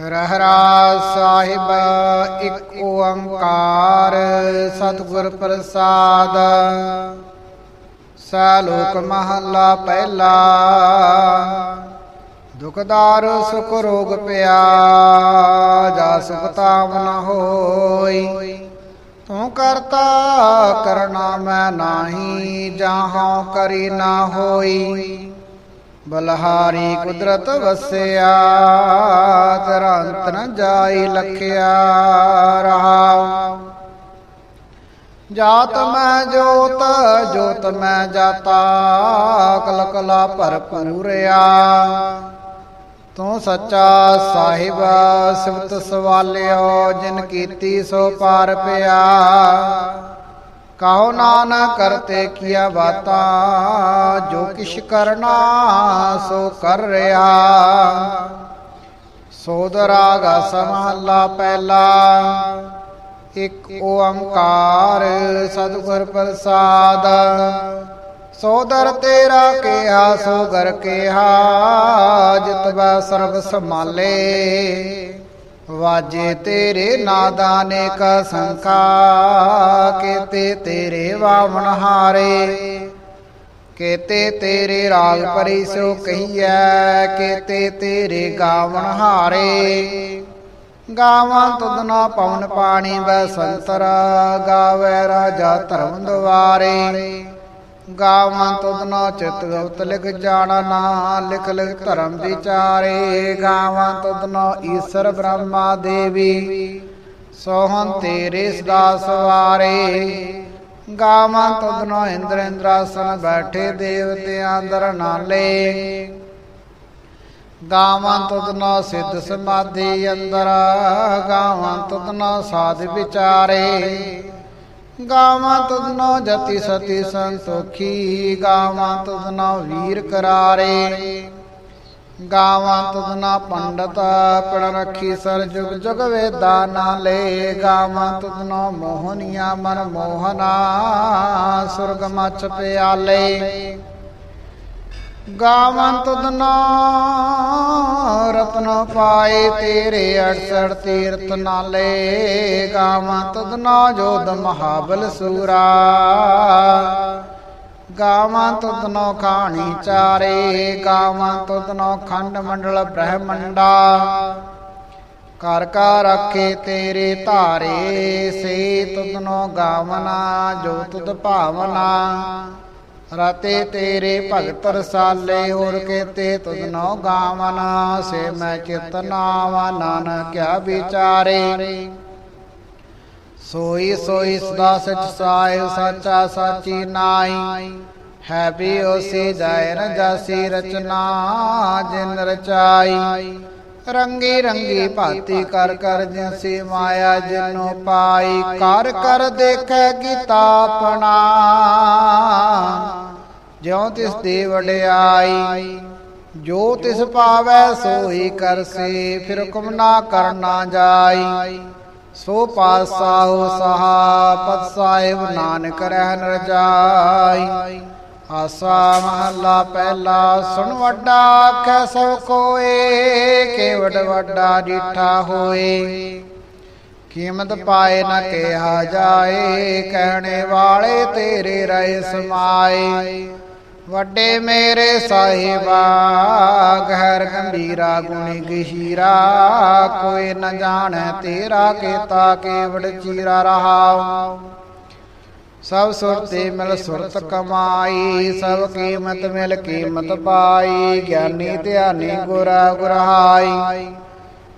ਰਹਿਰਾ ਸਾਹਿਬ ਇੱਕ ਓੰਕਾਰ ਸਤਿਗੁਰ ਪ੍ਰਸਾਦ। ਸਾਲੋਕ ਮਹੱਲਾ ਪਹਿਲਾ, ਦੁਖਦਾਰ ਸੁਖ ਰੋਗ ਪਿਆ ਜਾ ਸੁਖ ਤਾਮ ਨ ਹੋਈ। ਤੂੰ ਕਰਤਾ ਕਰਨਾ ਮੈਂ ਨਾਹੀ ਜਾਹਾਂ ਕਰੀ ਨਾ ਹੋਈ। ਬਲਹਾਰੀ ਕੁਦਰਤ ਵਸਿਆ, ਤੇਰਾ ਅੰਤ ਨ ਜਾਈ ਲਖਿਆ ਰਹਾ। ਜਾਤ ਮੈਂ ਜੋਤ ਜੋਤ ਮੈਂ ਜਾਤਾ ਕਲ ਕਲਾ ਭਰਪੂਰਿਆ ਤੂੰ ਸੱਚਾ ਸਾਹਿਬ ਸਿਵਤ ਸਵਾਲਿਓ, ਜਿਨ ਕੀਤੀ ਸੋ ਪਾਰ ਪਿਆ। ਕਹੋ ਨਾਨਕ ਕਰਤੇ ਕੀਆ ਬਾਤਾ ਜੋ ਕਿਛ ਕਰਨਾ ਸੋ ਕਰ ਰਿਆ। ਸੋਦ ਰਾਗ ਸਮਹੱਲਾ ਪਹਿਲਾ, ਇੱਕ ਓੰਕਾਰ ਸਤਿਗੁਰ ਪ੍ਰਸਾਦ। ਸੋਦਰ ਤੇਰਾ ਕਿਹਾ ਸੋ ਗਰ ਕਿਹਾ ਜਿਤਵਾ ਸਰਬ ਸੰਭਾਲੇ। ਵਾਜੇ ਤੇਰੇ ਨਾਦਾ ਨੇ ਕਾ ਸੰਖਾ ਕੇਤੇ ਤੇਰੇ ਵਾਵਣ ਹਾਰੇ, ਕੇਤੇ ਤੇਰੇ ਰਾਗ ਪਰੀ ਸੋ ਕਹੀਐ, ਕੇਤੇ ਤੇਰੇ ਗਾਵਣ ਹਾਰੇ। ਗਾਵਾਂ ਤੁਧਨਾ ਪਵਨ ਪਾਣੀ ਬੈ ਸੰਤਰ, ਗਾਵੇ ਰਾਜਾ ਧਰਮ ਦੁਆਰੇ। ਗਾਵਾਂ ਤੁਧਨਾ ਚਿਤ ਗਉਤ ਲਿਖ ਜਾਣਾ ਲਿਖ ਲਿਖ ਧਰਮ ਵਿਚਾਰੇ। ਗਾਵਾਂ ਤੁਧਨਾ ਈਸ਼ਰ ਬ੍ਰਹਮਾ ਦੇਵੀ ਸੋਹੰ ਤੇਰੇ ਸਦਾ ਸਵਾਰੇ। ਗਾਵਾਂ ਤੁਧਨਾ ਇੰਦਰ ਇੰਦਰਾਸਨ ਬੈਠੇ ਦੇਵਤਿਆਂ ਦਰ ਨਾਲੇ। ਗਾਵਾਂ ਤੁਧਨਾ ਸਿੱਧ ਸਮਾਧੀ ਅੰਦਰ, ਗਾਵਾਂ ਤੁਧਨਾ ਸਾਧ ਵਿਚਾਰੇ। ਗਾਵਾਂ ਤੁਧਨਾ ਜਤੀ ਸਤੀ ਸੰਤੋਖੀ, ਗਾਵਾਂ ਤੁਧਨਾ ਵੀਰ ਕਰਾਰੇ। ਗਾਵਾਂ ਤੁਧਨਾ ਪੰਡਤ ਪੜ ਰੱਖੀ ਸਰ ਜੁਗ ਜੁਗ ਵੇਦਾ ਨਾਲੇ। ਗਾਵਾਂ ਤੁਧਨਾ ਮੋਹਨੀਆਂ ਮਨ ਮੋਹਨਾ ਸੁਰਗ ਮਚ ਪਿਆਲੇ। ਗਾਵਨ ਤੁਧਨਾ ਰਤਨ ਪਾਏ ਤੇਰੇ 68 ਤੀਰਤ ਨਾਲੇ। ਗਾਵਨ ਤੁਧਨਾ ਜੋਦ ਮਹਾਬਲ ਸੂਰਾ। ਗਾਵਾਂ ਤੁਧਨੋ ਖਾਣੀ ਚਾਰੇ। ਗਾਵਾਂ ਤੁਧਨੋ ਖੰਡ ਮੰਡਲ ਬ੍ਰਹਮੰਡਾ। ਕਰ ਕਾ ਰੱਖੇ ਤੇਰੇ ਧਾਰੇ। ਸੇ ਤੁਧਨੋ ਗਾਵਨਾ, ਜੋ ਤੁਧ ਭਾਵਨਾ। ਰਤੇ ਤੇਰੇ ਭਗਤ ਰਸਾਲੇ, ਹੋਰ ਕੇਤੇ ਤੁਧ ਨੋ ਗਾਵਨਾ, ਸੇ ਮੈਂ ਚਿਤਨਾਵਾ ਨਾਨਕ ਕਿਆ ਵਿਚਾਰੇ। ਸੋਈ ਸੋਈ ਸਦਾ ਸਚ ਸਾਇ, ਸਾਚਾ ਸਾਚੀ ਨਾਈ। ਹੈ ਵੀ ਉਸੇ ਜਾਇ ਨ ਜਾਸੀ ਰਚਨਾ, ਜਿਨ ਰਚਾਈ। ਰੰਗੀ ਰੰਗੀ ਭਾਤੀ ਕਰ ਕਰ ਜਿਸੀ ਮਾਇਆ ਜਿਨੋ ਪਾਈ, ਕਰ ਕਰ ਦੇਖੈ ਗੀਤਾ ਆਪਣਾ। ਜਿਉ ਤਿਸ ਦੀ ਵਡਿਆਈ, ਜੋ ਤਿਸ ਪਾਵੈ ਸੋਈ ਕਰਸੀ, ਫਿਰ ਹੁਕਮ ਨਾ ਕਰਨਾ ਜਾਈ। ਸੋ ਪਾਸਾਹੁ ਸਹਾ ਪਤ ਸਾਹਿਬ, ਨਾਨਕ ਰਹਿਨ ਰਜਾਈ। ਆਸਾ ਮਹੱਲਾ ਪਹਿਲਾ ਸੁਣ ਵੱਡਾ ਆਖੈ ਸਭ ਕੋਏ ਕੇਵਡ ਵੱਡਾ ਡੀਠਾ ਹੋਏ। ਕੀਮਤ ਪਾਏ ਨਾ ਕਿਹਾ ਜਾਏ, ਕਹਿਣੇ ਵਾਲੇ ਤੇਰੇ ਰਹਿ ਸਮਾਏ। ਵੱਡੇ ਮੇਰੇ ਸਾਹਿਬਾ, ਗਹਿਰ ਗੰਭੀਰਾ, ਗੁਣੀ ਗਹੀਰਾ, ਕੋਈ ਨਾ ਜਾਣੈ ਤੇਰਾ, ਕੀਤਾ ਕੇਵੜ ਚੀਰਾ ਰਹਾ ਸਭ ਸੁਰਤੀ ਮਿਲ ਸੁਰਤ ਕਮਾਈ, ਸਭ ਕੀਮਤ ਮਿਲ ਕੀਮਤ ਪਾਈ, ਗਿਆਨੀ ਧਿਆਨੀ ਗੁਰਾ ਗੁਰਹਾਈ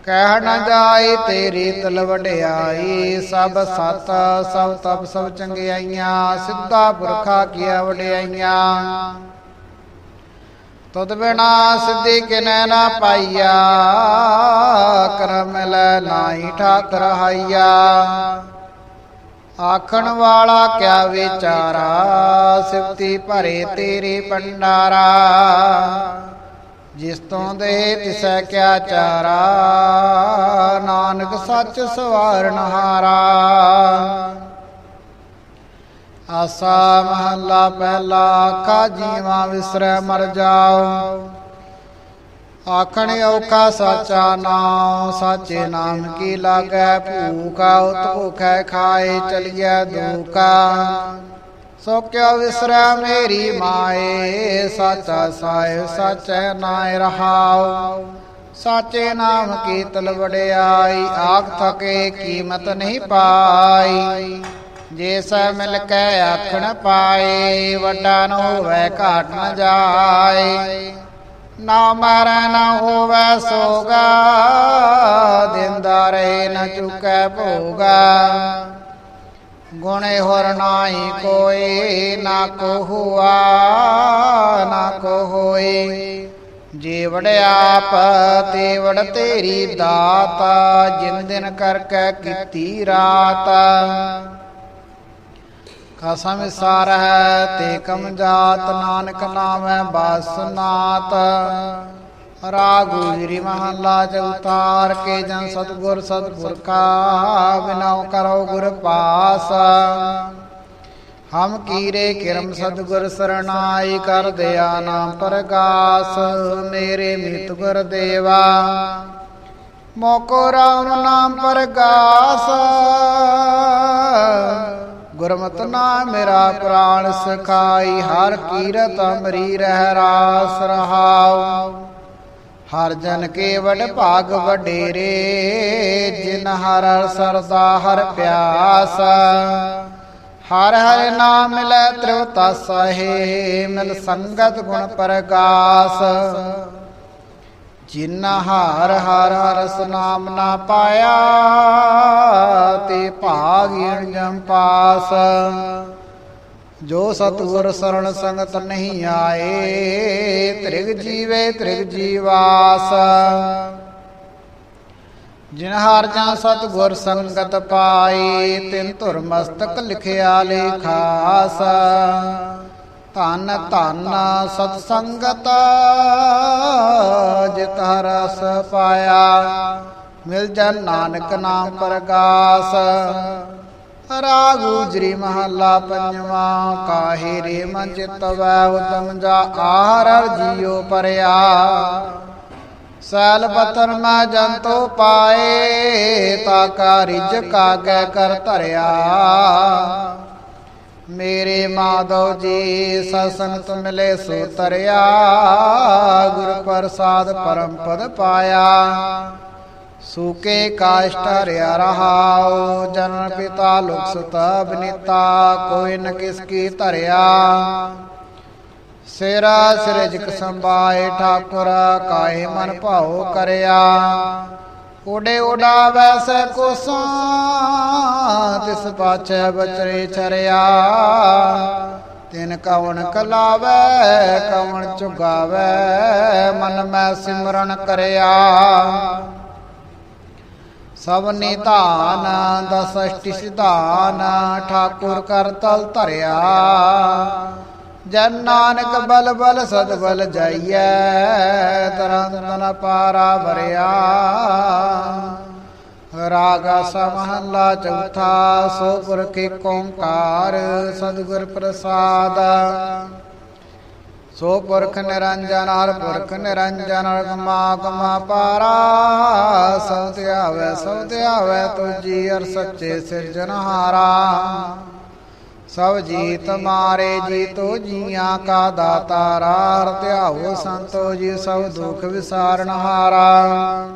ਕਹਿ ਨ ਜਾਈ ਤੇਰੀ ਤਲ ਵਡਿਆਈ, ਸਭ ਸਤ, ਸਭ ਤਪ, ਸਭ ਚੰਗਿਆਈਆਂ, ਸਿੱਧਾ ਪੁਰਖਾ ਕੀਆ ਵਡਿਆਈਆਂ। ਤਦ ਬਿਨਾ ਸਿੱਧੀ ਕਿਨੈ ਨਾ ਪਾਈਆ, ਕਰਮ ਲੈ ਨਾਹੀ ਠਾਕਰ ਹਾਈਆ। ਆਖਣ ਵਾਲਾ ਕਿਆ ਵਿਚਾਰਾ? ਸਿਫਤੀ ਭਰੇ ਤੇਰੇ ਭੰਡਾਰਾ। ਜਿਸ ਤੋਂ ਦੇ ਤਿਸੈ ਕਿਆ ਚਾਰਾ? ਨਾਨਕ ਸੱਚ ਸਵਾਰਨ ਹਾਰਾ। ਆਸਾ ਮਹੱਲਾ ਪਹਿਲਾ ਕਾ ਜੀਵਾ ਵਿਸਰੈ ਮਰ ਜਾਓ। ਆਖਣ ਔਖਾ ਸਾਚਾ ਨਾਮ ਸਾਚੇ ਨਾਮ ਕੀ ਲਾਗੈ? ਭੂਖਾ ਉਤ ਭੁਖੈ ਖਾਏ, ਚਲਿਐ ਦੂਕਾ ਸੋ ਕਿਉ ਵਿਸਰੈ ਮੇਰੀ ਮਾਏ, ਸਾਚਾ ਸਾਹਿਬ ਸਾਚੈ ਨਾਇ ਰਹਾਉ। ਸਾਚੇ ਨਾਮ ਕੀ ਤਲ ਵਡਿਆਈ, ਆਖ ਥਕੇ ਕੀਮਤ ਨਹੀਂ ਪਾਈ। ਜੇ ਸੈ ਮਿਲ ਕੇ ਆਖਣ ਪਾਏ, ਵੱਡਾ ਨ ਹੋਵੇ ਘਾਟ ਨ ਜਾਏ। ਨਾ ਮਰੈ ਨਾ ਹੋਵੇ ਸੋਗਾ, ਦਿੰਦਾ ਰਹੇ ਨ ਚੁਕੈ ਭੋਗਾ। ਗੁਣੇ ਹੋਰ ਨਾਹੀ ਕੋਈ ਨਾ ਕੋ ਹੁਆ ਨਾ ਕੋ ਹੋਏ ਜੇ ਵੜਿਆਪ ਤੇ ਵੜ ਤੇਰੀ ਦਾਤ, ਜਿਨ ਦਿਨ ਕਰਕੇ ਕੀਤੀ ਰਾਤ। ਕਸਮ ਸਾਰ ਹੈ ਤੇ ਕਮ ਜਾਤ ਨਾਨਕ ਨਾਮੈ ਬਾਸਨਾਤ ਰਾਗ ਗੁਜਰੀ ਮਹੱਲਾ ਚਉਤਾਰ ਕੇ ਜਨ ਸਤਗੁਰ ਸਤਗੁਰ ਕਾ ਬਿਨਾਉ ਕਰੋ ਗੁਰ ਪਾਸ। ਹਮ ਕੀਰੇ ਕਿਰਮ ਸਤਗੁਰ ਸਰਣਾਈ ਕਰ ਦਿਆ ਨਾਮ ਪ੍ਰਗਾਸ, ਮੇਰੇ ਮਿਤ ਗੁਰ ਦੇਵਾ। ਮੋਕੋ ਰਾਮ ਨਾਮ ਪ੍ਰਗਾਸ। ਗੁਰਮਤਿ ਨਾਮ ਮੇਰਾ ਪ੍ਰਾਣ ਸਖਾਈ, ਹਰ ਕੀਰਤ ਅਮਰੀ ਰਹਿ ਰਾਸ ਰਹਾਉ। ਹਰ ਜਨ ਕੇ ਵਡ ਭਾਗ ਵਡੇਰੇ, ਜਿਨ ਹਰ ਸਰਦਾ ਹਰ ਪਿਆਸ। ਹਰ ਹਰ ਨਾਮ ਮਿਲੈ ਤ੍ਰਿਵਤਾ ਸਹੇ ਮਿਲ ਸੰਗਤ ਗੁਣ ਪ੍ਰਗਾਸ। ਜਿਨ ਹਾਰ ਹਰ ਰਸ ਨਾਮ ਨਾ ਪਾਇਆ, ਤੇ ਭਾਗਿਣ ਜਮ ਪਾਸ। ਜੋ ਸਤਿਗੁਰ ਸਰਣ ਸੰਗਤ ਨਹੀਂ ਆਏ, ਤ੍ਰਿਗ ਜੀਵੇ ਤ੍ਰਿਗ ਜੀਵਾਸ। ਜਿਨ ਹਾਰ ਜਾਂ ਸਤਿਗੁਰ ਸੰਗਤ ਪਾਈ ਤਿਨ ਧੁਰ ਮਸਤਕ ਲਿਖਿਆ ਲੇਖਾਸ। ਧਨ ਧਨ ਸਤ ਸੰਗਤ ਪਾਇਆ। ਮਿਲ ਜਨ ਨਾਨਕ ਨਾਮ ਪ੍ਰਗਾਸ। ਰਾਗ ਮਹੱਲਾ ਪੰਜਵਾ, ਕਾਹੇ ਰੇ ਮਨ ਚਿਤਵੈ ਉਤਮ ਜਾ ਆਹਰ ਜੀਉ ਪਰਿਆ। ਸੈਲ ਪਤਨ ਮੈਂ ਜੰਤੋ ਪਾਏ, ਤਾ ਕਾ ਰਿਜ ਕਾਗੈ ਕਰ ਧਰਿਆ। ਮੇਰੇ ਮਾਧਵ ਜੀ ਸਸੰਤ ਮਿਲੇ ਸੋ ਤਰਿਆ ਗੁਰ ਪ੍ਰਸਾਦ ਪਰਮ ਪਦ ਪਾਇਆ। ਸੂਕੇ ਕਾਸ਼ਟ ਹਰਿਆ ਰਹਾਉ, ਜਨਨ ਪਿਤਾ ਲੋਕ ਸੁਤ ਬਨੀਤਾ ਕੋਈ ਨ ਕਿਸ ਕੀ ਧਰਿਆ। ਸਿਰਾ ਸਿਰਜਕ ਸੰਭਾਏ, ਠਾਕੁਰ ਕਾਹੇ ਮਨ ਭਾਉ ਕਰਿਆ। ਉਡੇ ਉਡਾ ਵੈਸੇ ਕੋਸਾਂ, ਤਿਸ ਪਾਛੈ ਬਚਰੇ ਚਰਿਆ। ਤਿਨ ਕਵਣ ਕਲਾਵੈ, ਕਵਣ ਚੁਗਾਵੈ ਮਨ ਮੈਂ ਸਿਮਰਨ ਕਰਿਆ। ਸਭ ਨਿਧਾਨ ਦਸਸ਼ਟੀ ਸਿਧਾਨ, ਠਾਕੁਰ ਕਰ ਤਲ ਧਰਿਆ। ਜਨ ਨਾਨਕ ਬਲ ਬਲ ਸਦ ਬਲ ਜਾਈਐ, ਤਰੰਤਨ ਪਾਰਾ ਭਰਿਆ ਰਾਗਾ ਸਮਹੱਲਾ ਚੌਥਾ ਸੋ ਪੁਰਖ ਏਕ ਓੰਕਾਰ ਸਤਿਗੁਰ ਪ੍ਰਸਾਦ। ਸੋ ਪੁਰਖ ਨਿਰੰਜਨ ਹਰ ਪੁਰਖ ਨਿਰੰਜਨ ਗਮਾ ਗਮਾ ਪਾਰਾ। ਸਭ ਧਿਆਵੈ ਸਭ ਧਿਆਵੈ ਤੁਜੀ ਅਰ ਸੱਚੇ ਸਿਰਜਨਹਾਰਾ ਸਭ ਜੀਤ ਮਾਰੇ ਜੀ ਤੋ ਜੀਆਂ ਕਾ ਦਾਤਾਰਾ ਹਰ ਧਿਆਵੋ ਸੰਤੋ ਜੀ ਸਭ ਦੁਖ ਵਿਸਾਰਨ ਹਾਰਾ।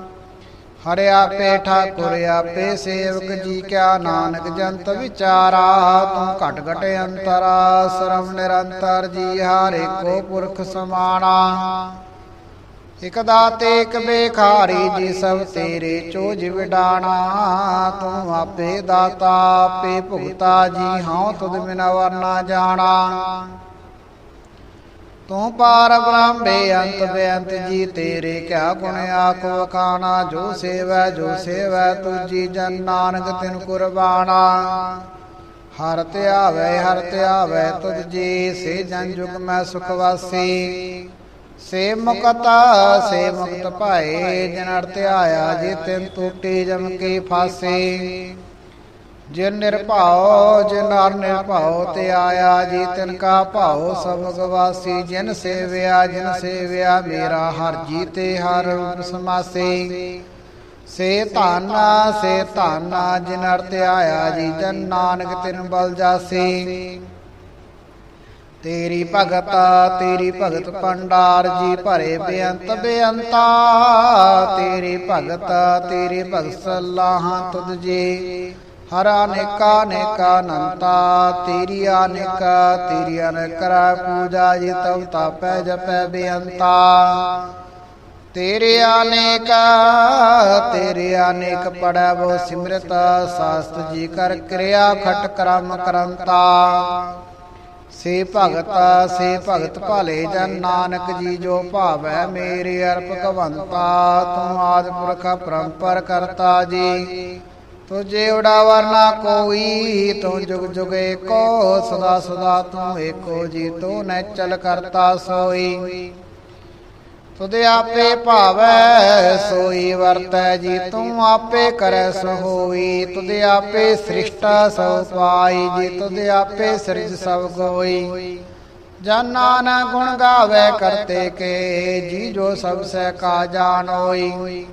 ਹਰਿ ਆਪੇ ਠਾਕੁਰ ਆਪੇ ਸੇਵਕ ਜੀ ਕਿਆ ਨਾਨਕ ਜੰਤ ਵਿਚਾਰਾ ਤੂੰ ਘਟ ਘਟ ਅੰਤਰਾ ਸਰਮ ਨਿਰੰਤਰ ਜੀ ਹਾਰੇ ਕੋ ਪੁਰਖ ਸਮਾਣਾ। ਇਕ ਦਾਤੇ, ਇਕ ਬੇਖਾਰੀ ਜੀ ਸਭ ਤੇਰੇ ਚੋਜ ਵਿਡਾਣਾ ਤੂੰ ਆਪੇ ਦਾਤਾ, ਆਪੇ ਭੁਗਤਾ, ਜੀ ਹਉ ਤੁਧ ਬਿਨਾ ਵਰਨਾ ਜਾਣਾ। ਤੂੰ ਪਾਰ ਬ੍ਰਹਮ ਬੇਅੰਤ ਬੇਅੰਤ ਜੀ, ਤੇਰੇ ਕਿਆ ਗੁਣ ਆਖ ਵਖਾਣਾ। ਜੋ ਸੇਵੈ ਜੋ ਸੇਵੈ ਤੁਜੀ ਜਨ ਨਾਨਕ ਤਿਨ ਕੁਰਬਾਨਾ ਹਰ ਧਿਆਵੈ ਹਰ ਧਿਆਵੈ ਤੁਧ ਜੀ, ਸੇ ਜਨ ਜੁਗ ਮੈਂ ਸੁਖ ਵਾਸੀ। ਸੇ ਮੁਕਤ ਸੇ ਮੁਕਤ ਭਾਏ, ਜਨ ਅਰ ਧਿਆਇਆ ਜੀ ਤਿਨ ਟੂਟੀ ਜਮ ਕੀ ਫਾਸੀ। ਜਿਨ ਨਿਰਭਉ, ਜਿਨ ਹਰ ਨਿਰਭਉ, ਤੇ ਆਇਆ ਜੀ ਤਿਨ ਕਾ ਭਾਉ ਸਭ ਗਵਾਸੀ ਜਿਨ ਸੇਵਿਆ ਜਿਨ ਸੇਵਿਆ, ਮੇਰਾ ਹਰ ਜੀ ਤੇ ਹਰ ਰੂਪ ਸਮਾਸੇ। ਸੇ ਧਨ, ਸੇ ਧਾਨਾ, ਜਿਨ ਅਰਥ ਆਇਆ ਜੀ ਜਨ ਨਾਨਕ ਤਿਨ ਬਲ ਜਾਸੀ। ਤੇਰੀ ਭਗਤ ਤੇਰੀ ਭਗਤ ਪੰਡਾਰ ਜੀ ਭਰੇ ਬੇਅੰਤ ਬੇਅੰਤਾ। ਤੇਰੀ ਭਗਤ ਤੇਰੀ ਭਗਤ ਸਲਾਹਾਂ ਤੁਧ ਜੀ। ਹਰ ਅਨੇਕਾ ਅਨੇਕਾ ਅਨੰਤਾ, ਤੇਰੀ ਅਨੇਕਾ, ਤੇਰੀ ਅਨੇਕਰਾ ਪੂਜਾ ਜੀ, ਤਵ ਤਾਪੈ ਜਪੈ ਬੇਅੰਤਾ। ਤੇਰੇ ਅਨੇਕ ਤੇਰੇ ਅਨੇਕ ਪੜਾਵੋ ਸਿਮਰਤ, ਸਾਸਤ ਜੀ ਕਰ ਕਿਰਿਆ ਖਟ ਕਰਮ ਕਰੰਤਾ। ਸੇ ਭਗਤ ਸੇ ਭਗਤ ਭਾਲੇ ਜਨ, ਨਾਨਕ ਜੀ ਜੋ ਭਾਵੈ ਮੇਰੇ ਅਰਪ ਭਗਵੰਤਾ ਤੂੰ ਆਦ ਪੁਰਖ ਪਰੰਪਰ ਕਰਤਾ ਜੀ। ਤੁਝੇ ਉਡਾ ਵਰਨਾ ਕੋਈ, ਤੂੰ ਜੁਗ ਜੁਗ ਏਕੋ, ਸਦਾ ਸਦਾ ਤੂੰ ਏਕੋ ਜੀ, ਤੂੰ ਨੈਚਲ ਕਰਤਾ ਸੋਈ। ਤੁਧ ਆਪੇ ਭਾਵੈ, ਸੋਈ ਵਰਤੈ, ਜੀ ਤੂੰ ਆਪੇ ਕਰੈ ਸੋ ਹੋਈ ਤੁਧ ਆਪੇ ਸ੍ਰਿਸ਼ਟਾ ਸੋ ਪਾਈ, ਜੀ ਤੁਧ ਆਪੇ ਸਿਰਜ ਸਭ ਗੋਈ। ਜਨ ਨਾਨਕ ਗੁਣ ਗਾਵੇ ਕਰਤੇ ਕੇ, ਜੀ ਜੋ ਸਭ ਸਹਿ ਕਾ ਜਾਣੋਈ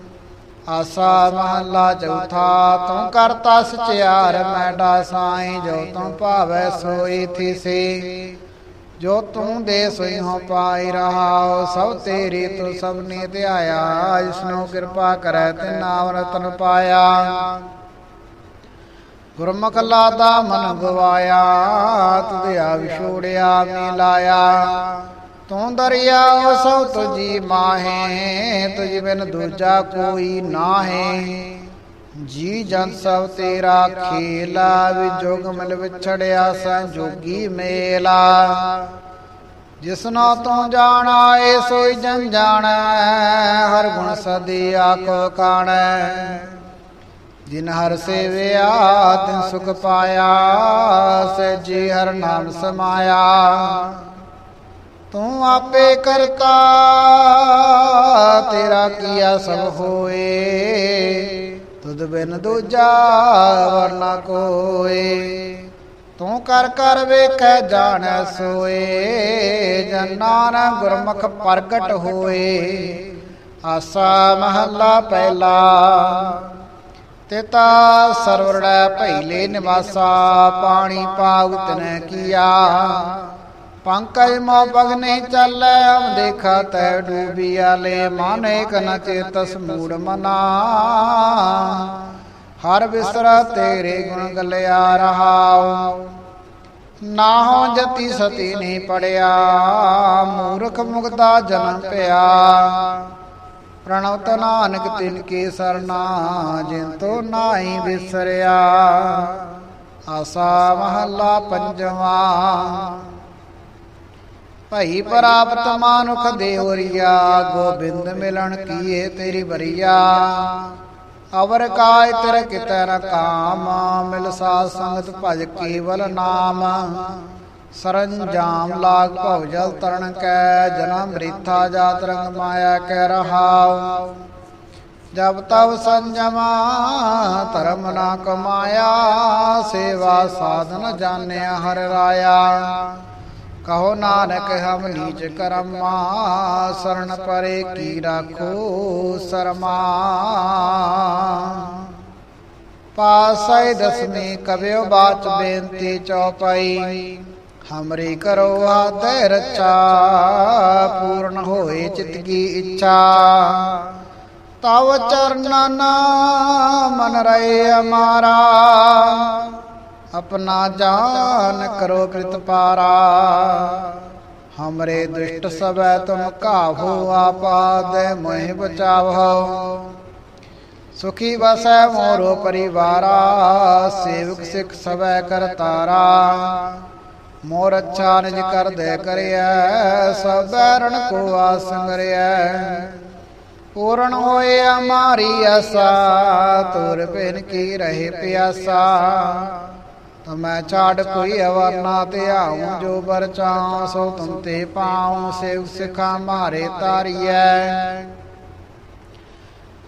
ਆਸਾ ਮਹੱਲਾ ਚੌਥਾ ਤੂੰ ਕਰਤਾ ਸਚਿਆਰ ਮੈਡਾ ਸਾਈ ਜੋ ਤੂੰ ਭਾਵੈ ਸੋਈ ਥੀਸੀ। ਜੋ ਤੂੰ ਦੇ ਸੋਈ ਹੋ ਪਾਈ ਰਹਾਉ, ਸਭ ਤੇਰੀ ਤੂੰ ਸਭ ਨੇ ਧਿਆਇਆ ਇਸਨੂੰ ਕਿਰਪਾ ਕਰੈ ਤੇ ਨਾਮ ਰਤਨ ਪਾਇਆ। ਗੁਰਮੁਖ ਲਾਦਾ ਮਨ ਗਵਾਇਆ ਤੁਧਿਆ ਵਿਛੋੜਿਆ ਮਿਲਾਇਆ ਤੂੰ ਦਰਿਆ ਸਭ ਤੁਜੀ ਮਾਹੇ, ਤੁਝ ਬਿਨ ਦੂਜਾ ਕੋਈ ਨਾਹੇ। ਜੀ ਜਨ ਸਭ ਤੇਰਾ ਖੇਲਾ ਵਿਜੋਗ ਮਿਲ ਵਿਛੜਿਆ ਸੰਜੋਗੀ ਮੇਲਾ। ਜਿਸਨੋ ਤੂੰ ਜਾਣਾ ਏ ਸੋਈ ਜਨ ਜਾਣੈ, ਹਰ ਗੁਣ ਸਦੀ ਆਕੋ ਕਾਣੈ। ਜਿਨ ਹਰ ਸੇਵਿਆ, ਤਿਨ ਸੁਖ ਪਾਇਆ ਜੀ ਹਰ ਨਾਮ ਸਮਾਇਆ। ਤੂੰ ਆਪੇ ਕਰਤਾ, ਤੇਰਾ ਕੀਆ ਸਭ ਹੋਏ। ਤੁਧ ਬਿਨ ਦੂਜਾ ਵਰਨਾ ਕੋਏ। ਤੂੰ ਕਰ ਕਰ ਵੇਖੈ, ਜਾਣੈ ਸੋਏ। ਜਨਾਨ ਗੁਰਮੁਖ ਪ੍ਰਗਟ ਹੋਏ। ਆਸਾ ਮਹੱਲਾ ਪਹਿਲਾ। ਤਿਤਾ ਸਰਵਰੜੈ ਭੈਲੇ ਨਿਵਾਸਾ। ਪਾਣੀ ਪਾਉ ਤਨੈ ਕੀਆ। ਪੰਕਜ ਮੋ ਪਗ ਨਹੀਂ ਚੱਲੈ ਹਮ ਦੇਖਾ ਤੈ ਡੂਬੀਆ ਲੈ ਮਾਨੇ ਕਨ ਚੇਤਸ ਮੂੜ ਮਨਾ। ਹਰ ਵਿਸਰਾ ਤੇਰੇ ਗੁਣ ਗਲਿਆ ਰਹਾਉ। ਨਾਹੋ ਜਤੀ ਸਤੀ ਨਹੀਂ ਪੜਿਆ, ਮੂਰਖ ਮੁਗਦਾ ਜਨਮ ਪਿਆ। ਪ੍ਰਣਵ ਨਾਨਕ ਤਿਨ ਕੇ ਸਰਨਾ, ਜਿਨ ਤੋ ਨਾਹੀ ਵਿਸਰਿਆ ਆਸਾ ਮਹੱਲਾ ਪੰਜਵਾ। ਭਈ ਪ੍ਰਾਪਤ ਮਾਨੁਖ ਦੇਵਰੀਆ ਗੋਬਿੰਦ ਮਿਲਣ ਕੀਏ ਤੇਰੀ ਬਰੀਆ ਅਵਰ ਕਾਇ ਤੇਰੇ ਕਿਤੈ ਨ ਕਾਮ, ਮਿਲ ਸਾਧ ਸੰਗਤ ਭਜ ਕੇਵਲ ਨਾਮ। ਸਰੰਜਾਮ ਲਾਗ ਭਉ ਜਲ ਤਰਨ ਕੈ, ਜਨਮ ਮ੍ਰਿਥਾ ਜਾਤ ਰੰਗ ਮਾਇਆ ਕੈ ਰਹਾਉ। ਜਬ ਤਬ ਸੰਜਮਾ, ਧਰਮ ਨਾ ਕਮਾਇਆ, ਸੇਵਾ ਸਾਧਨ ਜਾਣਿਆ ਹਰ ਰਾਇਆ। ਕਹੋ ਨਾਨਕ ਹਮ ਨੀਚ ਕਰਮਾ ਸਰਣ ਪਰੇ ਕੀ ਰਾਖੋ ਸਰਮਾ। ਪਾਸੈ ਦਸਮੀ ਕਬਿਓ ਬਾਚ ਬੇਨਤੀ ਚਉਪਈ, ਹਮਰੀ ਕਰੋ ਆਦੈ ਰਚਾ ਪੂਰਨ ਹੋਏ ਚਿਤ ਕੀ ਇੱਛਾ। ਤਵ ਚਰਨਨ ਮਨ ਰਹੇ ਅਮਾਰਾ ਆਪਣਾ ਜਾਨ ਕਰੋ ਪ੍ਰਿਤ ਪਾਰਾ। ਹਮਰੇ ਦੁਸ਼ਟ ਸਭੈ ਤੁਮ ਕਾਹੋ ਆਪਾਦੇ ਮੋਹਿ ਬਚਾਵੋ। ਸੁਖੀ ਵਸੈ ਮੋਰੋ ਪਰਿਵਾਰਾ, ਸੇਵਕ ਸਿਖ ਸਭੈ ਕਰਤਾਰਾ ਮੋਰ ਅੱਛਾ ਨਿਜ ਕਰਦੇ ਕਰਿਐ, ਸਭ ਬੈਰਣ ਕੋ ਆਸੰਗਰਿਐ ਪੂਰਨ ਹੋਏ ਹਮਾਰੀ ਆਸਾ, ਤੁਰ ਬਿਨ ਕੀ ਰਹੇ ਪਿਆਸਾ। ਤਮੈ ਛਾੜ ਕੋਈ ਅਵਰਨਾ ਤੇ ਆਉ, ਜੋ ਬਰ ਚਾਉ, ਸੋ ਤੁਮ ਤੇ ਪਾਉ, ਸੇਵ ਸਿਖਾ ਮਾਰੇ ਤਾਰੀਐ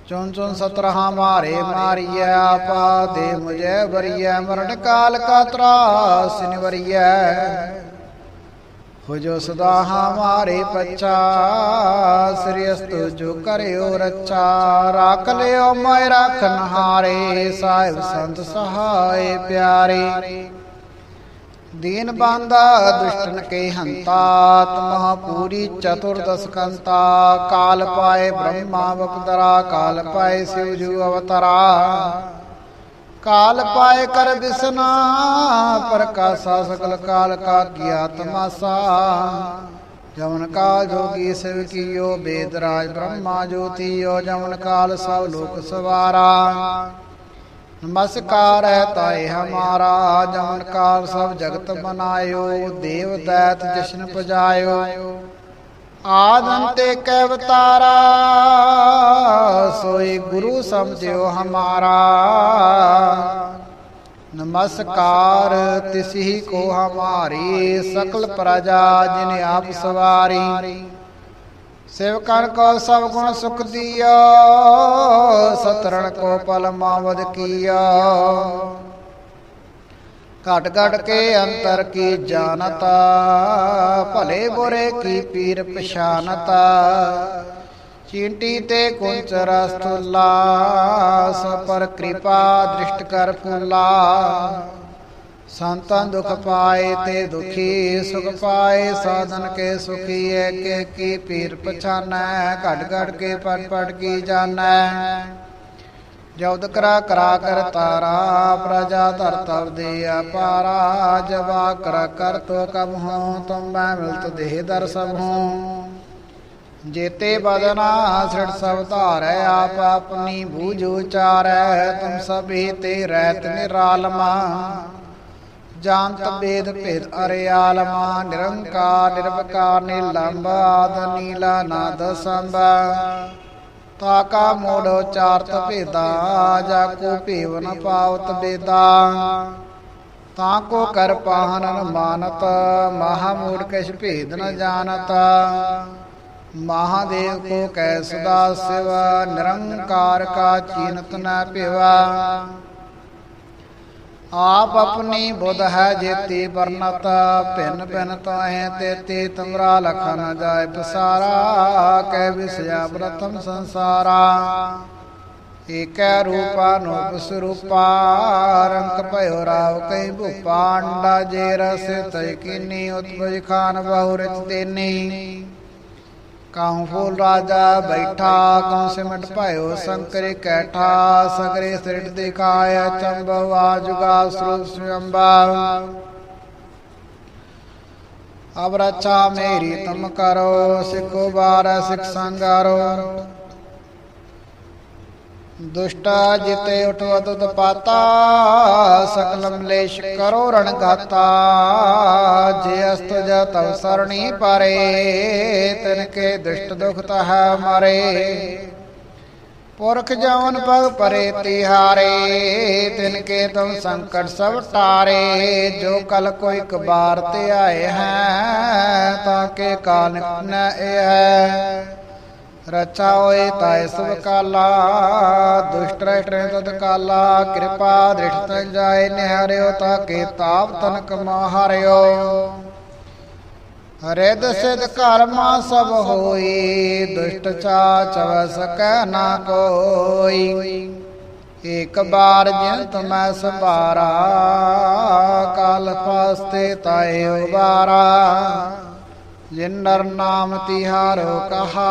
ਚੁਨ ਚੁਨ ਸਤਰ ਮਾਰੇ ਮਾਰੀਐ, ਆਪਾ ਦੇ ਮੁਝੇ ਬਰੀਐ ਮਰਨ ਕਾਲ ਕਾ ਤਰਾਸ ਨਿਵਰੀਐ। ਹੋ ਜੋ ਸਦਾ ਹਮਾਰੇ ਪਛਾ ਸ੍ਰੀ ਅਸਤੁ ਜੋ ਕਰਿਓ ਰੱਛਾ। ਰਾਖ ਲਿਓ ਮੈਂ ਰਾਖਨ ਹਾਰੇ ਸਾਹਿਬ ਸੰਤ ਸਹਾਏ ਪਿਆਰੇ। ਦੀਨ ਬਾਂਦਾ ਦੁਸ਼ਟਨ ਕੇ ਹੰਤਾ ਤਮਹਾ ਪੂਰੀ ਚਤੁਰਦਸ ਕੰਤਾ। ਕਾਲ ਪਾਏ ਬ੍ਰਹਮਾ ਬਪਦਰਾ ਕਾਲ ਪਾਏ ਸਿਵ ਜੂ ਅਵਤਰਾ। ਕਾਲ ਪਾਏ ਕਰ ਬਿਸਨਾ ਪ੍ਰਕਾਸ਼ਾ ਸਕਲ ਕਾਲ ਕਾ ਕੀਆ ਤਮਾਸਾ। ਜਮਨ ਕਾਲ ਜੋਗੀ ਸਿਵ ਕੀਓ ਬੇਦਰਾਜ ਬ੍ਰਹਮਾ ਜੋਤੀਓ ਜਮਨ ਕਾਲ ਸਭ ਲੋਕ ਸਵਾਰਾ। ਨਮਸਕਾਰ ਹੈ ਤਾਏ ਹਮਾਰਾ, ਜਮਨ ਕਾਲ ਸਭ ਜਗਤ ਬਨਾਇਓ ਦੇਵ ਦੈਤ ਜਸ਼ਨ ਪਜਾਇਓ। ਆਦੰਤੇ ਕੈ ਅਵਤਾਰਾ ਸੋਈ ਗੁਰੂ ਸਮਝਿਓ ਹਮਾਰਾ। ਨਮਸਕਾਰ ਤਿਸਹੀ ਕੋ ਹਮਾਰੀ, ਸਕਲ ਪ੍ਰਜਾ ਜਿਨ ਆਪ ਸਵਾਰੀ। ਸੇਵਕਨ ਕੋ ਸਭ ਗੁਣ ਸੁਖ ਦਿਆ, ਸਤਰਣ ਕੋ ਪਲ ਮਾਵਦ ਕੀਆ। ਘਟ ਘਟ ਕੇ ਅੰਤਰ ਕੀ ਜਾਣਤਾ? ਭਲੇ ਬੁਰੇ ਕੀ ਪੀਰ ਪਛਾਨਤਾ ਚੀਂਟੀ ਤੇ ਕੁੰਚ ਰਸਤੁਲਾ ਸੋ ਪਰ ਕਿਰਪਾ ਦ੍ਰਿਸ਼ਟ ਕਰ ਫੁੱਲਾ। ਸੰਤਾਂ ਦੁਖ ਪਾਏ ਤੇ ਦੁਖੀ, ਸੁਖ ਪਾਏ ਸਾਧਨ ਕੇ ਸੁਖੀ ਏ ਕੇ ਕੀ ਪੀਰ ਪਛਾਨੈ? ਘਟ ਘਟ ਕੇ ਪਟ ਪਟ ਕੀ ਜਾਣੈ? ਜਉਦ ਕਰਾ ਕਰਾ ਕਰ ਤਾਰਾ, ਪ੍ਰਜਾ ਧਰ ਤਵ ਦੇ ਅਪਾਰਾ, ਜਵਾ ਕਰ ਕਰ ਕਬ ਹੂੰ ਤੁਮ ਮੈਂ ਮਿਲਤ ਦੇਹ ਦਰ ਸਭ। ਹੂੰ ਜੇਤੇ ਬਦਨਾ ਛੜ ਸਭ ਧਾਰੈ, ਆਪ ਆਪਣੀ ਬੂਝ ਉਚਾਰੈ, ਤੁਮ ਸਭੇ ਤੇ ਰਹਿਤ ਨਿਰਾਲਮਾ। ਜਾਣਤ ਬੇਦ ਭੇਦ ਅਰਿਆਲਮਾ ਨਿਰੰਕਾਰ, ਨਿਰਵਕਾਰ ਨਿਲੰਬ ਆਦ ਨੀਲਾ ਨਾਦ ਸੰਭ। ਤਾ ਕਾ ਮੋੜ ਚਾਰਤ ਭੇਦਾ, ਜਾ ਕੋ ਭੇਵ ਨ ਪਾਵਤ ਬੇਦਾ। ਤਾ ਕੋ ਕਰ ਪਾਹਨ ਮਾਨਤ, ਮਹਾ ਮੂੜ ਕਿਛ ਭੇਦ ਨ ਜਾਣਤ। ਮਹਾਦੇਵ ਕੋ ਕੈ ਸਦਾ ਸਿਵਾ, ਨਿਰੰਕਾਰ ਕਾ ਚੀਨਤ ਨ ਪਿਵਾ। ਆਪ ਆਪਣੀ ਬੁੱਧ ਹੈ ਜੇਤੀ ਵਰਨਤ ਭਿੰਨ ਭਿੰਨ ਤਾਹੇ ਤੇਤੀ ਤੁਮਰਾ ਲਖਨ ਜਾਏ ਪਸਾਰਾ ਕੈ ਵਿਸਿਆ ਪ੍ਰਥਮ ਸੰਸਾਰਾ। ਏਕੈ ਰੂਪਾ ਨੂਪ ਸਰੂਪਾ ਰੰਗ ਭਇਓ ਰਾਵ ਕਈ ਭੂਪਾ ਜੇ ਰਸ ਤੈ ਕੀਨੀ, ਉਤਪਜ ਖਾਨ ਬਹੁ ਰਚ ਤੇਨੀ। ਕਾਹੂ ਫੂਲ ਰਾਜਾ ਬੈਠਾ ਕਉ ਸਿਮਟ ਭਇਓ ਸੰਕਰੇ ਕੈਠਾ, ਸਗਰੇ ਸਿਰਟ ਦਿਖਾਇਆ ਚੰਬਵਾ ਜੁਗਾ ਸਰੂਪ ਸਯੰਬਾ। ਅਬ ਰੱਛਾ ਮੇਰੀ ਤੁਮ ਕਰੋ, ਸਿੱਖੋ ਬਾਰ ਸਿੱਖ ਸੰਗਾਰੋ। ਦੁਸ਼ਟਾ ਜਿਤੇ ਉਠਵਤ ਤਪਾਤਾ ਸਕਲਮ ਲੇਸ਼ ਕਰੋ ਰਣ ਗਾਤਾ ਜੇ ਅਸਤ ਜ ਤਵ ਸਰਣੀ ਪਰੇ, ਤਿਨ ਕੇ ਦੁਸ਼ਟ ਦੁਖ ਤਹ ਮਰੇ। ਪੁਰਖ ਜਵਨ ਪਗ ਪਰੇ ਤਿਹਾਰੇ, ਤਿਨ ਕੇ ਤੁਮ ਸੰਕਟ ਸਭ ਟਾਰੇ। ਜੋ ਕਲ ਕੋਈ ਕਬਾਰ ਤੇ ਆਏ ਹੈ, ਤਾਂ ਕੇ ਕਾਲ ਨ ਇਹ ਹੈ। ਰਚਾ ਹੋਏ ਤਾਇ ਸਭ ਕਾਲਾ, ਦੁਸ਼ਟ ਰਹਿ ਤਦ ਕਾਲਾ, ਕਿਰਪਾ ਦ੍ਰਿਸ਼ ਤਨ ਜਾਏ, ਨਿਹਾਰਿਓ ਤਾ ਕੇ ਤਾਪ ਤਨਕ ਮਹਾਰਿਓ ਹਰੇ ਦਸਿਤ ਕਰਮਾ ਸਭ ਹੋਈ, ਦੁਸ਼ਟ ਚਾ ਚਵ ਸਕੈ ਨਾ ਕੋਈ। ਇਕ ਬਾਰ ਜਿਨ ਮੈਂ ਸਬਾਰਾ ਕਾਲ ਫਾਸਤੇ ਤਾਏ ਉਬਾਰਾ। ਜਿਨ ਨਰ ਨਾਮ ਤਿਹਾਰੋ ਕਹਾ,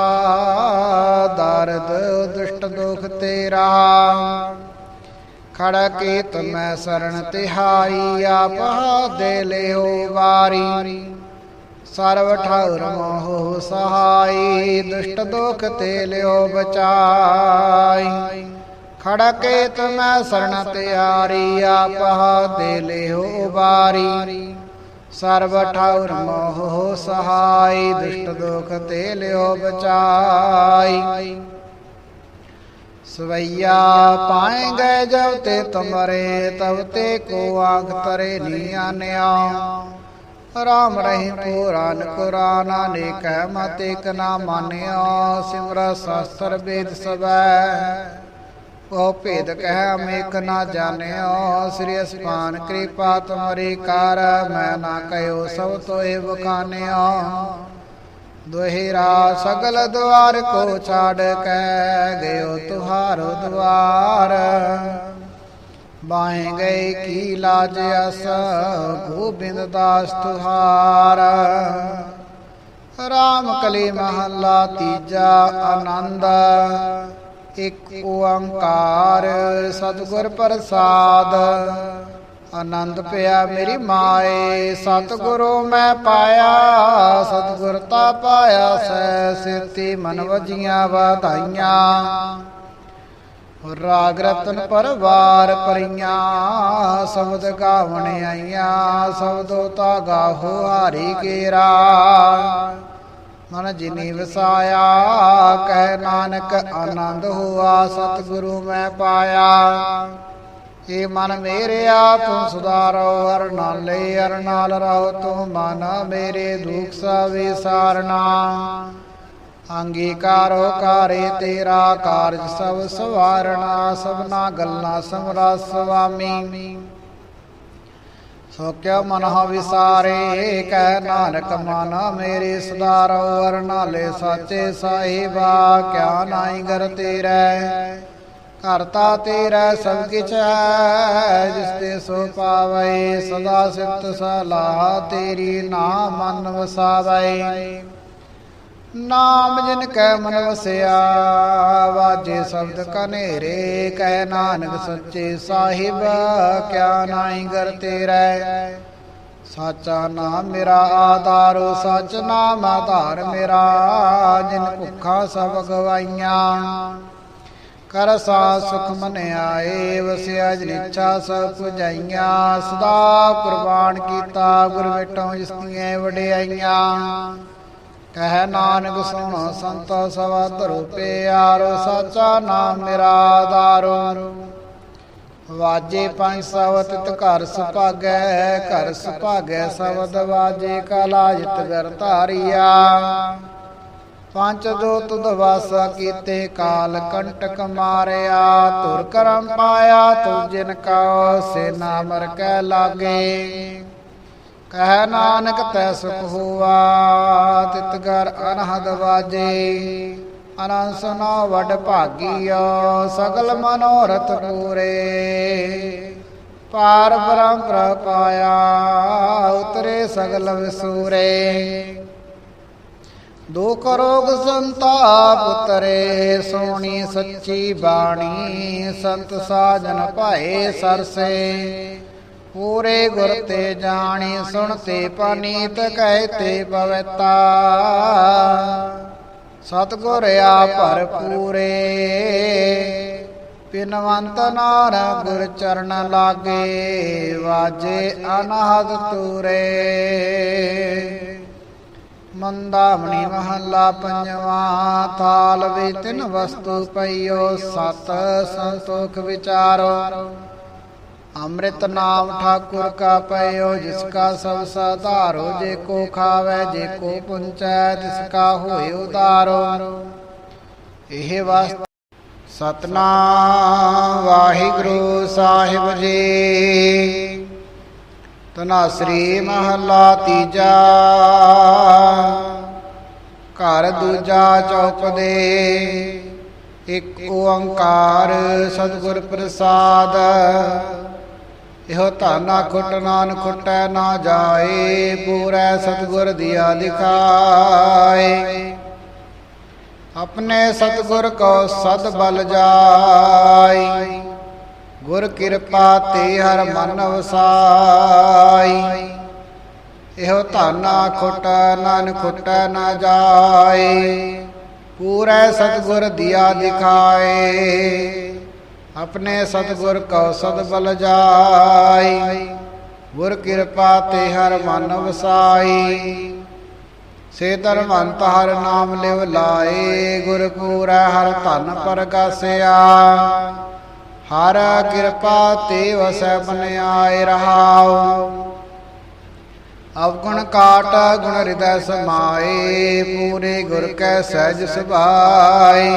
ਦਰਦ ਦੁਸ਼ਟ ਦੁਖ ਤੇਰਾ। ਖੜ ਕੇ ਤੁਮੈ ਸਰਣ ਤਿਹਾਈ ਆਪ ਦੇ ਲਿਓ ਵਾਰੀ। ਸਰਵ ਠਾਉਰ ਮੋਹ ਸਹਾਈ, ਦੁਸ਼ਟ ਦੁਖ ਤੇ ਲਿਓ ਬਚਾਈ। ਖੜ ਕੇ ਤੁਮੈ ਸਰਣ ਤਿਆਰੀ ਆਪ ਦੇ ਲਿਓ ਵਾਰੀ। ਸਰਬ ਠਾਉਰ ਮੋਹ ਸਹਾਈ, ਦੁਸ਼ਟ ਦੁਖ ਤੇ ਲਿਓ ਬਚਾਈ। ਸਵਈਆ ਪਾਏ ਗਏ ਜਬ ਤੇ ਤੁਮਰੇ, ਤਬ ਤੇ ਕੋ ਆਖ ਤਰੇ ਨੀ ਆਨਿਆ। ਰਾਮ ਰਹੀ ਪੁਰਾਨ ਕੁਰਾਨ ਅਨੇਕ ਮਤ ਇਕ ਨਾ ਮਾਨਿਆ। ਸਿਮਰ ਸ਼ਾਸਤਰ ਵੇਦ ਸਬੈ ਉਹ ਭੇਦ ਕਹਿ ਮੇਕ ਨਾ ਜਾਣਿਓ, ਸ੍ਰੀ ਅਸਮਾਨ ਕਿਰਪਾ ਤੁਮਰੀ ਕਰ, ਮੈਂ ਨਾ ਕਹਿਓ ਸਭ ਤੋਏ ਬਖਾਨਿਓ। ਦੁਹਿਰਾ ਸਗਲ ਦੁਆਰ ਕੋ ਛਾੜ ਕੇ, ਗਇਓ ਤੁਹਾਰੋ ਦੁਆਰ। ਬਾਹੇ ਗਏ ਕੀ ਲਾਜ ਅਸ, ਗੋਬਿੰਦ ਦਾਸ ਤੁਹਾਰ। ਰਾਮ ਕਲੀ ਮਹੱਲਾ ਤੀਜਾ ਆਨੰਦ। ਇੱਕ ਓੰਕਾਰ ਸਤਿਗੁਰ ਪ੍ਰਸਾਦ। ਆਨੰਦ ਪਿਆ ਮੇਰੀ ਮਾਏ, ਸਤਿਗੁਰੂ ਮੈਂ ਪਾਇਆ, ਸਤਿਗੁਰ ਤਾ ਪਾਇਆ ਸੈ ਸਿਰਤੀ ਮਨ ਵਜੀਆਂ ਵਧਾਈਆਂ। ਰਾਗ ਰਤਨ ਪਰਵਾਰ ਪਰੀਆਂ, ਸ਼ਬਦ ਗਾਵਣ ਆਈਆਂ ਸ਼ਬਦੋ ਤਾ ਗਾਹੋ ਹਾਰੀ ਕੇਰਾ। ਮਨ ਜਿਨੀ ਵਸਾਇਆ, ਕਹਿ ਨਾਨਕ ਆਨੰਦ ਹੋਆ, ਸਤਿਗੁਰੂ ਮੈਂ ਪਾਇਆ। ਏ ਮਨ ਮੇਰਿਆ, ਤੂੰ ਸੁਧਾਰੋ, ਹਰ ਨਾਲੇ, ਹਰ ਨਾਲ ਰਹੋ, ਤੂੰ ਮਨ ਮੇਰੇ ਦੁਖ ਸਵੇ ਸਾਰਨਾ। ਅੰਗੀਕਾਰੋ ਕਾਰੇ ਤੇਰਾ ਕਾਰਜ ਸਭ ਸਵਾਰਣਾ ਸਭਨਾ ਗੱਲਾਂ ਸਮਰਾ ਸੁਆਮੀ ਸੋ ਕਿਉ ਮਨ ਵਿਸਾਰੇ, ਕਹਿ ਨਾਨਕ ਮਨ ਮੇਰੇ ਸੁਧਾਰੋ ਹਰ ਨਾਲੇ ਸਾਚੇ ਸਾਹਿਬਾ, ਕਿਆ ਨਾਈ ਗਰ ਤੇਰੇ। ਕਰਤਾ ਤੇਰਾ ਸਭ ਕਿਛ ਹੈ, ਜਿਸ ਤੇ ਸੋ ਪਾਵੇ, ਸਦਾ ਸਿਫਤ ਸਲਾਹ ਤੇਰੀ ਨਾਮ ਮਨ ਵਸਾਵੇ। ਨਾਮ ਜਿਨ ਕੈ ਮਨ ਵਸਿਆ, ਵਾਜੇ ਸ਼ਬਦ ਕਨੇਰੇ ਕਹਿ ਨਾਨਕ ਸੱਚੇ ਸਾਹਿਬ, ਕਿਆ ਨਾਹੀ ਗਰ ਤੇਰੇ। ਸਾਚਾ ਨਾਮ ਮੇਰਾ ਆਧਾਰੋ ਸਚ ਨਾਮ ਆਧਾਰ ਮੇਰਾ, ਜਿਨ ਭੁੱਖਾ ਸਭ ਗਵਾਈਆਂ। ਕਰ ਸਾ ਸੁਖ ਮਨ ਆਏ, ਵਸਿਆ ਜਿਨ ਇੱਛਾ ਸਭ ਪੁਜਾਈਆਂ। ਸਦਾ ਕੁਰਬਾਨ ਕੀਤਾ, ਗੁਰ ਵਿਟੋ ਜਿਸ ਦੀਆਂ ਵਡਿਆਈਆਂ। ਕਹਿ ਨਾਨਕ ਸੁਣ ਸੰਤੋ ਸਵਾ ਧਰੋ ਪਿਆਰੋ ਸਾਚਾ ਨਾਮ ਮੇਰਾ ਆਧਾਰੋ ਵਾਜੇ ਪੰਜ ਸਵ ਤਿਤ ਘਰ ਸੁਭਾਗੈ ਘਰ ਸੁਭਾਗੈ ਸਬਦ ਵਾਜੇ ਕਲਾ ਜਿਤ ਗਰ ਧਾਰੀਆ। ਪੰਜ ਦੋ ਤੁਧ ਕੀਤੇ ਕਾਲ ਕੰਟਕ ਮਾਰਿਆ, ਤੁਰ ਕਰਮ ਪਾਇਆ ਤੁ ਜਿਨ ਕਾ ਸੇ ਨਾਮਰ ਕੈ ਲਾਗੇ। ਕਹਿ ਨਾਨਕ ਤੈ ਸੁਖ ਹੋਆ, ਤਿਤ ਗਰ ਅਨਹਦ ਵਾਜੇ। ਅਨੰਦ ਸੁਨਾ ਵਡ ਭਾਗੀਓ ਸਗਲ ਮਨੋਰਥ ਪੂਰੇ। ਪਾਰ ਬ੍ਰਹਮ ਪ੍ਰਭ ਪਾਇਆ, ਉਤਰੇ ਸਗਲ ਵਿਸੂਰੇ। ਦੁਖ ਰੋਗ ਸੰਤਾਪ ਉਤਰੇ, ਸੋਣੀ ਸੱਚੀ ਬਾਣੀ, ਸੰਤ ਸਾਜਨ ਭਾਏ ਸਰਸੇ। ਪੂਰੇ ਗੁਰ ਤੇ ਜਾਣੀ, ਸੁਣ ਤੇ ਪਨੀਤ ਕਹਿਤੇ ਪਵਿੱਤਾ। ਸਤਗੁਰ ਆ ਭਰਪੂਰੇ, ਪਿਨਵੰਤ ਨਾਰ ਗੁਰ ਚਰਨ ਲਾਗੇ, ਵਾਜੇ ਅਨਹਦ ਤੂਰੇ। ਮੰਦਾਵਣੀ ਮਹੱਲਾ ਪੰਜਵਾ, ਥਾਲ ਵੇ ਤਿੰਨ ਵਸਤੂ ਪਈਓ, ਸਤ ਸੰਤੋਖ ਵਿਚਾਰੋ। ਅੰਮ੍ਰਿਤ ਨਾਮ ਠਾਕੁਰ ਕਾ ਪਇਓ, ਜਿਸ ਕਾ ਸਭ ਸਾਧਾਰੋ, ਜੇ ਕੋ ਖਾਵੇ, ਜੇ ਕੋ ਪੁੰਚੈ, ਤਿਸ ਕਾ ਹੋਇ ਉਦਾਰੋ। ਇਹ ਵਸ ਸਤਨਾਮ ਵਾਹਿਗੁਰੂ ਸਾਹਿਬ ਜੀ। ਤਨਾਸਰੀ ਮਹਲਾ ਤੀਜਾ। ਘਰ ਦੂਜਾ ਚੌਪ ਦੇ ਇੱਕ ਓੰਕਾਰ ਸਤਿਗੁਰ ਪ੍ਰਸਾਦ। ਇਹੋ ਧਾਨਾ ਖੁੱਟ ਨਾਨ ਖੁੱਟੈ ਨਾ ਜਾਏ, ਪੂਰੈ ਸਤਿਗੁਰ ਦਿਆ ਦਿਖਾਏ ਆਪਣੇ ਸਤਿਗੁਰ ਕੋ ਸਦ ਬਲ ਜਾਈ ਗੁਰ ਕਿਰਪਾ ਤੇ ਹਰ ਮਨ ਵਸਾਈ ਇਹੋ ਧਾਨਾ ਖੁੱਟ ਨਾਨ ਖੁੱਟ ਨਾ ਜਾਏ, ਪੂਰੈ ਸਤਿਗੁਰ ਦਿਆ ਦਿਖਾਏ ਆਪਣੇ ਸਤਿਗੁਰ ਕਉ ਸਦ ਬਲ ਜਾਈ। ਗੁਰ ਕਿਰਪਾ ਤੇ ਹਰ ਮਨ ਵਸਾਈ। ਸੇ ਧਰਮੰਤ ਹਰ ਨਾਮ ਲਿਵ ਲਾਏ। ਗੁਰ ਪੂਰੈ ਹਰ ਧਨ ਪਰਗਾਸਿਆ। ਹਰ ਕਿਰਪਾ ਤੇ ਵਸੈ ਬਨ ਆਏ ਰਹਾਉ। ਅਵਗੁਣ ਕਾਟ ਗੁਣ ਹਿਰਦੈ ਸਮਾਏ। ਪੂਰੇ ਗੁਰ ਕੈ ਸਹਿਜ ਸੁਭਾਈ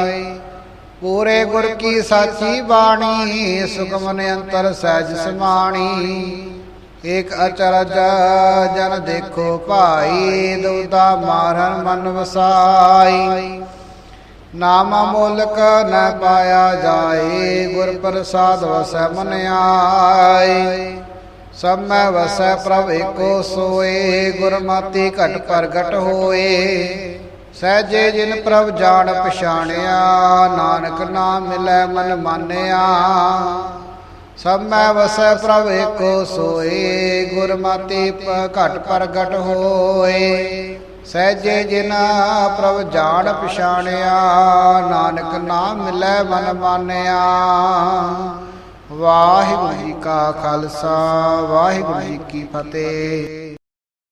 ਪੂਰੇ ਗੁਰ ਕੀ ਸਾਚੀ ਬਾਣੀ ਸੁਖਮਨ ਅੰਤਰ ਸਹਿਜ ਸਮਾਣੀ। ਏਕ ਅਚਰਜ ਜਨ ਦੇਖੋ ਭਾਈ ਦੁਦਾ ਮਾਰਨ ਮਨ ਵਸਾਈ। ਨਾਮ ਮੁਲਕ ਨ ਪਾਇਆ ਜਾਏ, ਗੁਰ ਪ੍ਰਸਾਦ ਵਸੈ ਮਨ ਆਈ ਸਭ ਮੈਂ ਵਸੈ ਪ੍ਰਭ ਏਕੋ ਸੋਏ, ਗੁਰਮਤੀ ਘਟ ਪ੍ਰਗਟ ਹੋਏ। ਸਹਜੇ ਜਿਨ ਪ੍ਰਭ ਜਾਣ ਪਛਾਣਿਆ, ਨਾਨਕ ਨਾਮ ਮਿਲੈ ਮਨ ਮਾਨਿਆ। ਸਭ ਮੈਂ ਵਸੈ ਪ੍ਰਭ ਏਕੋ ਸੋਏ, ਗੁਰਮਤਿ ਘਟ ਪ੍ਰਗਟ ਹੋਏ। ਸਹਜੇ ਜਿਨ ਪ੍ਰਭ ਜਾਣ ਪਛਾਣਿਆ, ਨਾਨਕ ਨਾਮ ਮਿਲੈ ਮਨ ਮਾਨਿਆ। ਵਾਹਿਗੁਰੂ ਜੀ ਕਾ ਖਾਲਸਾ, ਵਾਹਿਗੁਰੂ ਜੀ ਕੀ ਫਤਿਹ।